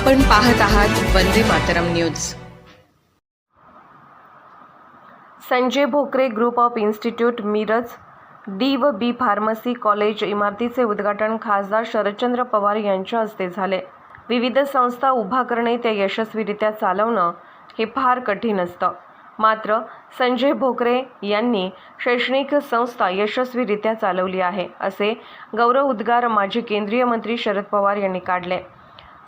आपण पाहत आहात Vande Mataram news. Sanjay Bhokare group of institute Miraj D व बी फार्मसी कॉलेज इमारतीचे उद्घाटन खासदार शरदचंद्र पवार यांच्या हस्ते झाले. विविध संस्था उभा करणे त्या यशस्वीरित्या चालवणं हे फार कठीण असतं. मात्र संजय भोकरे यांनी शैक्षणिक संस्था यशस्वीरित्या चालवली आहे असे गौरव उद्गार माजी केंद्रीय मंत्री शरद पवार यांनी काढले.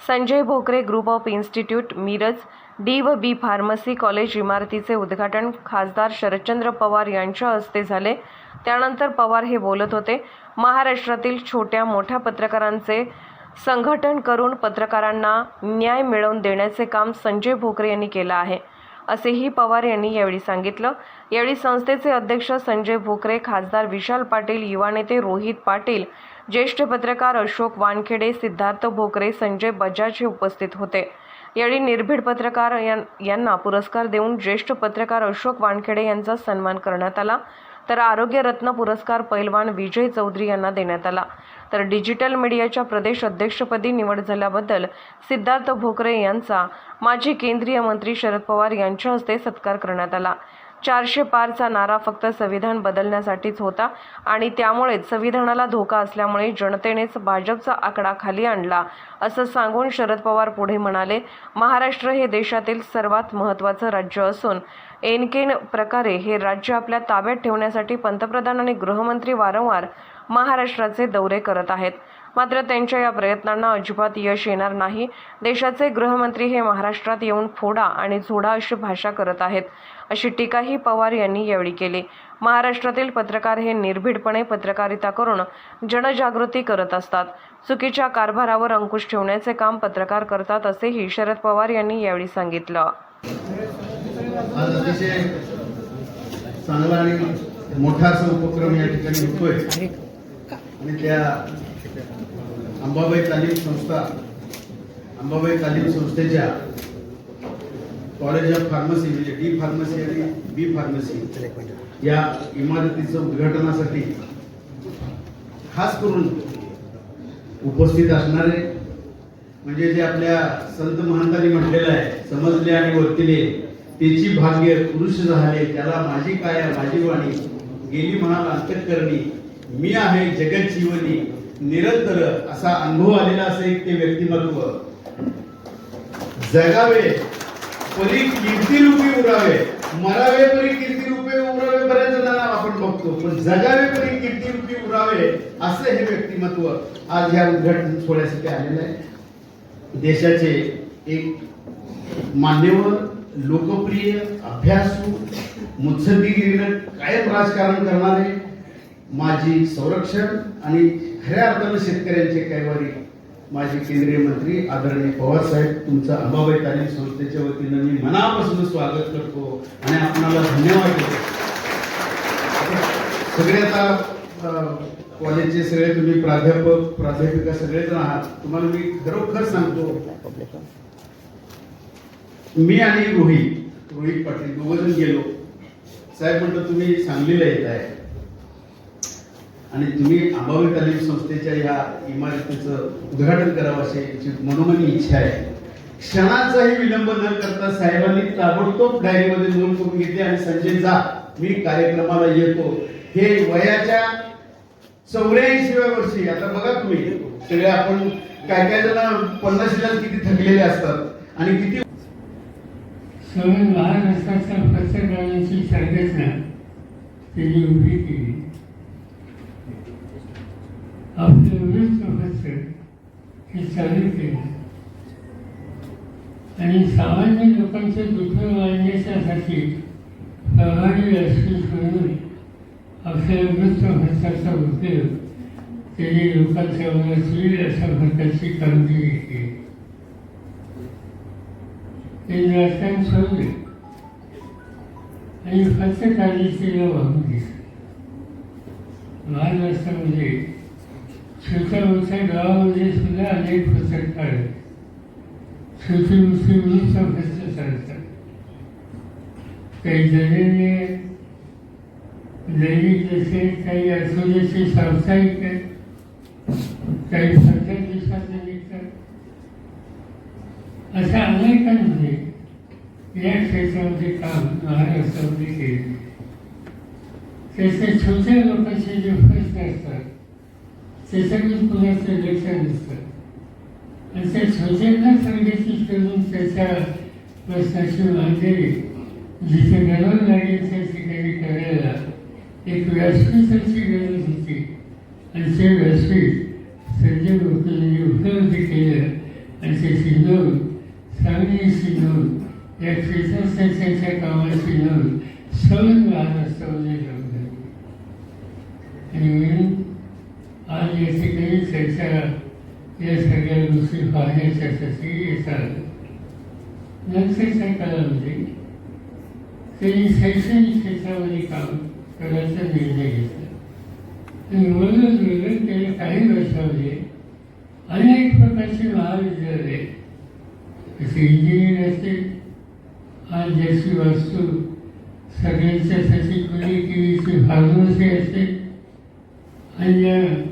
Sanjay Bhokare group of institute Miraj D व बी फार्मसी कॉलेज इमारतीचे उद्घाटन खासदार शरदचंद्र पवार यांच्या हस्ते झाले. त्यानंतर पवार हे बोलत होते महाराष्ट्रातील छोट्या मोठ्या पत्रकारांचे संघटन करून पत्रकारांना न्याय मिळवून देण्याचे काम संजय भोकरे यांनी केलं आहे असेही पवार यांनी यावेळी सांगितलं. यावेळी संस्थेचे अध्यक्ष संजय भोकरे खासदार विशाल पाटील युवा नेते रोहित पाटील ज्येष्ठ पत्रकार अशोक वानखेडे सिद्धार्थ भोकरे संजय बजाज हे उपस्थित होते. यावेळी निर्भीड पत्रकार यांना पुरस्कार देऊन ज्येष्ठ पत्रकार अशोक वानखेडे यांचा सन्मान करण्यात आला. तर आरोग्य रत्न पुरस्कार पैलवान विजय चौधरी यांना देण्यात आला. तर डिजिटल मीडियाच्या प्रदेश अध्यक्षपदी निवड झाल्याबद्दल सिद्धार्थ भोकरे यांचा माजी केंद्रीय मंत्री शरद पवार यांच्या हस्ते सत्कार करण्यात आला. चारशे पारचा नारा फक्त संविधान बदलण्यासाठीच होता आणि त्यामुळेच संविधानाला धोका असल्यामुळे जनतेनेच भाजपचा आकडा खाली आणला असं सांगून शरद पवार पुढे म्हणाले महाराष्ट्र हे देशातील सर्वात महत्त्वाचं राज्य असून एनकेन प्रकारे हे राज्य आपल्या ताब्यात ठेवण्यासाठी पंतप्रधान आणि गृहमंत्री वारंवार महाराष्ट्राचे दौरे करत आहेत. मात्र त्यांच्या या प्रयत्नांना अजिबात यश येणार नाही. देशाचे गृहमंत्री हे महाराष्ट्रात येऊन फोडा आणि झोडा अशी भाषा करत आहेत अशी टीकाही पवार यांनी यावेळी केली. महाराष्ट्रातील पत्रकार हे निर्भीडपणे पत्रकारिता करून जनजागृती करत असतात. चुकीच्या कारभारावर अंकुश ठेवण्याचे काम पत्रकार करतात असेही शरद पवार यांनी यावेळी सांगितलं. चांगला आणि मोठा असा उपक्रम या ठिकाणी होतोय. आणि त्या अंबाबाई तालीम संस्था अंबाबाई तालीम संस्थेच्या कॉलेज ऑफ फार्मसी म्हणजे डी फार्मसी आणि बी फार्मसी या इमारतीचं उद्घाटनासाठी खास करून उपस्थित असणारे म्हणजे जे आपल्या संत महंतांनी म्हटलेलं आहे समजले आणि वर्तिले त्याची भाग्य पुरुष झाले त्याला माझी काय माझी वाणी गेली म्हणाल अंतकरणी मी आहे जगत जीवनी निरंतर असा अनुभव आलेला असे ते व्यक्तिमत्व. जगावे परी कीर्ती रूपी उरावे. मरावे परी कीर्ती रूपे उरावे बऱ्याच जणांना आपण बघतो. पण जगावे परी कीर्ती रूपी उरावे असं हे व्यक्तिमत्व आज या उद्घाटन सोहळ्यासाठी आलेलं आहे. देशाचे एक मान्यवर लोकप्रिय अभ्यासू मुत्सद्दीगिरीनं कायम राजकारण करणारे माजी संरक्षण आणि खऱ्या अर्थानं शेतकऱ्यांचे कैवारी माजी केंद्रीय मंत्री आदरणीय पवार साहेब तुमचं अंबाबाई तालीम संस्थेच्या वतीनं मी मनापासून स्वागत करतो आणि आपणाला धन्यवाद देतो. सगळे आता कॉलेजचे सगळे तुम्ही प्राध्यापक प्राध्यापिका सगळेजण आहात. तुम्हाला मी खरोखर सांगतो मी आणि रोहित रोहित पाटील दोघं जण गेलो. साहेब म्हणतो तुम्ही सांगलीला येत आहे आणि तुम्ही अंबाबाई तालीम संस्थेच्या या इमारतीचं उद्घाटन करावं अशी मनोमनी इच्छा आहे क्षणाचाही विलंब न करता साहेबांनी ताबडतोब डायरीमध्ये नोंद करून घेतली आणि संजय जा मी कार्यक्रमाला येतो. हे वयाच्या चौऱ्याऐंशीव्या वर्षी आता बघा तुम्ही सगळे आपण काय काय जण पन्नाशीला किती थकलेले असतात आणि किती सवय महाराष्ट्राच्या पत्रकारांची संघटना त्यांनी उभी केली. आपले वृत्तपत्र हे चालू केले आणि सामान्य लोकांचे दुःख वाढण्याच्यासाठी प्रभावी असली म्हणून आपल्या वृत्तपत्राचा उपयोग त्यांनी लोकांच्या मनात होईल अशा प्रकारची कामगिरी केली ते राजकारण सोडले आणि फक्त पत्रकारितेला वाहून घेतलं महाराष्ट्रामध्ये छोट्या व्यवसाय गावामध्ये सुद्धा अनेक प्रसंग आहेत छोटी मोठी वृत्तपत्र चालतात काही दैनिक दैनिक जसे काही आठवड्याचे साप्ताहिक आहेत काही सध्या दिवसाचे निघतात अशा अनेकांमध्ये या क्षेत्रामध्ये काम महाराष्ट्रामध्ये केले त्याचे छोट्या लोकांचे जे प्रश्न असतात त्याच्याकडून पुन्हा लक्ष दिसतं. आणि त्या छोट्यांना संघटित करून त्याच्या प्रश्नाशी मांडणी जिथे गरज लागेल त्या ठिकाणी करायला एक व्यासपीठाची गरज होती. आणि ते व्यासपीठ संजय गोखलेंनी उपलब्ध केलं. आणि त्याची नोंद सांगलीची नोंद या क्षेत्रशास्त्राच्या कामाची नोंद सवन महाराष्ट्रामध्ये नोंद आणि म्हणून आज या काही चर्चा या सगळ्या गोष्टी पाहण्याच्यासाठी येतात. नंतरच्या काळामध्ये त्यांनी शैक्षणिक क्षेत्रामध्ये काम करायचा निर्णय घेतला आणि म्हणून म्हणून गेल्या काही वर्षामध्ये अनेक प्रकारची महाविद्यालये जसे इंजिनियर असतील आज ज्याची वास्तू सगळ्यांच्यासाठी खुली केलीची फार्मसी असेल अन्य